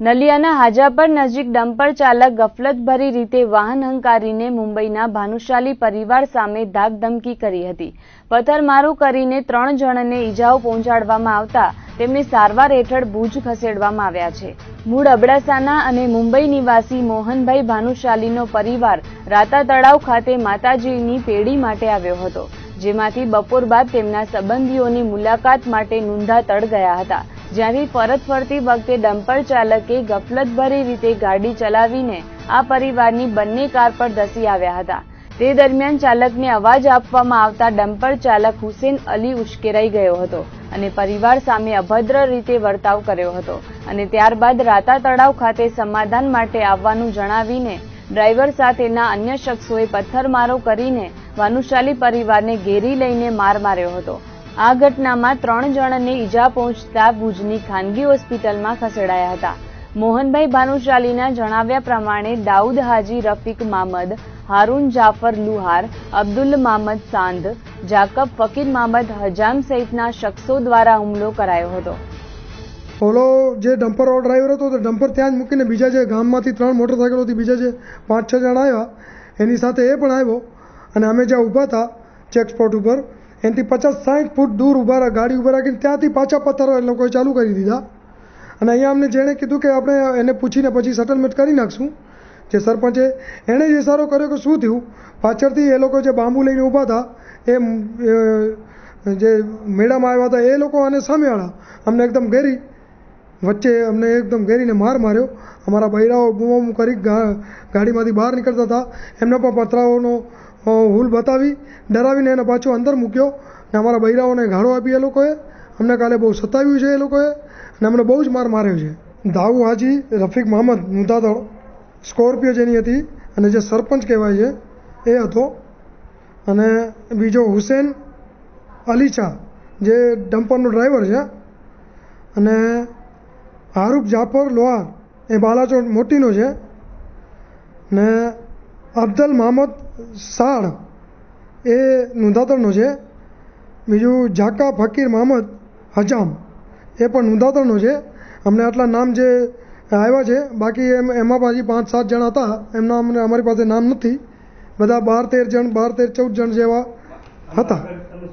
નલિયાના હાજાપર નજીક ડમ્પર ચાલક ગફલતભરી રીતે વાહન હંકારીને મુંબઈના ભાનુશાલી પરિવાર સામે ધાકધમકી કરી હતી. પથ્થરમારો કરીને ત્રણ જણને ઈજાઓ પહોંચાડવામાં આવતા તેમને સારવાર હેઠળ ભુજ ખસેડવામાં આવ્યા છે. મૂળ અબડાસાના અને મુંબઈ નિવાસી મોહનભાઈ ભાનુશાલીનો પરિવાર રાતા તળાવ ખાતે માતાજીની પેઢી માટે આવ્યો હતો, જેમાંથી બપોર બાદ તેમના સંબંધીઓની મુલાકાત માટે નુંધાતળ ગયા હતા. જ્યાંથી પરત ફરતી વખતે ડમ્પર ચાલકે ગફલતભરી રીતે ગાડી ચલાવીને આ પરિવારની બંને કાર પર ધસી આવ્યા હતા. તે દરમિયાન ચાલકને અવાજ આપવામાં આવતા ડમ્પર ચાલક હુસેન અલી ઉશ્કેરાઈ ગયો હતો અને પરિવાર સામે અભદ્ર રીતે વર્તાવ કર્યો હતો અને ત્યારબાદ રાતા તળાવ ખાતે સમાધાન માટે આવવાનું જણાવીને ડ્રાઈવર સાથેના અન્ય શખ્સોએ પથ્થરમારો કરીને ભાનુશાલી પરિવારને ઘેરી લઈને માર માર્યો હતો. આ ઘટનામાં ત્રણ જણને ઈજા પહોંચતા ભુજની ખાનગી હોસ્પિટલમાં ખસેડાયા હતા. મોહનભાઈ ભાનુશાલીના જણાવ્યા પ્રમાણે દાઉદ હાજી, રફીક મામદ, હારૂન જાફર લુહાર, અબ્દુલ મામદ સાંધ જાકબ ફકીર મામદ હજામ સહિતના શખ્સો દ્વારા હુમલો કરાયો હતો. ઓલો જે ડમ્પર ડ્રાઈવર હતો, તો ડમ્પર ત્યાં જ મૂકીને બીજા જે ગામમાંથી ત્રણ મોટરસાઇકલોથી બીજા જે પાંચ, છ જણા આવ્યા, એની સાથે એ પણ આવ્યો અને અમે જ્યાં ઊભા હતા ચેક સ્પોટ ઉપર એનાથી પચાસ સાઠ ફૂટ દૂર ઊભા રહ્યા, ગાડી ઊભા રાખીને ત્યાંથી પાછા પથ્થરો એ લોકોએ ચાલુ કરી દીધા. અને અહીંયા અમને જેણે કીધું કે આપણે એને પૂછીને પછી સેટલમેન્ટ કરી નાખશું. જે સરપંચે એણે જ ઇશારો કર્યો કે શું થયું? પાછળથી એ લોકો જે બાંબુ લઈને ઊભા હતા, એ જે મેળામાં આવ્યા હતા, એ લોકો અને સામેવાળા અમને એકદમ ઘેરી, વચ્ચે અમને એકદમ ઘેરીને માર માર્યો. અમારા બૈરાઓ બૂમ કરી ગાડીમાંથી બહાર નીકળતા હતા. એમને પણ પથરાઓનો હુલ બતાવી, ડરાવીને એને પાછો અંદર મૂક્યો ને અમારા બૈરાઓને ગાળો આપી એ લોકોએ. અમને કાલે બહુ સતાવ્યું છે એ લોકોએ અને અમને બહુ જ માર માર્યો છે. દાઉ હાજી, રફીક મહમદ મુદાદળ સ્કોર્પિયો જેની હતી અને જે સરપંચ કહેવાય છે, એ હતો. અને બીજો હુસેન અલીચા જે ડમ્પરનો ડ્રાઈવર છે. અને હારૂફ જાફર લોહાર, એ બાલાચોટ મોટીનો છે. ને અફદલ મહમદ સાળ એ નુંધાતળનો છે. બીજું ઝાકા ફકીર મહમદ હજામ એ પણ નુંધાતળનો છે. અમને આટલા નામ જે આવ્યા છે, બાકી એમ એમાં પાછી પાંચ સાત જણ હતા. એમના અમને અમારી પાસે નામ નથી. બધા બાર તેર જણ, બાર તેર ચૌદ જણ જેવા હતા.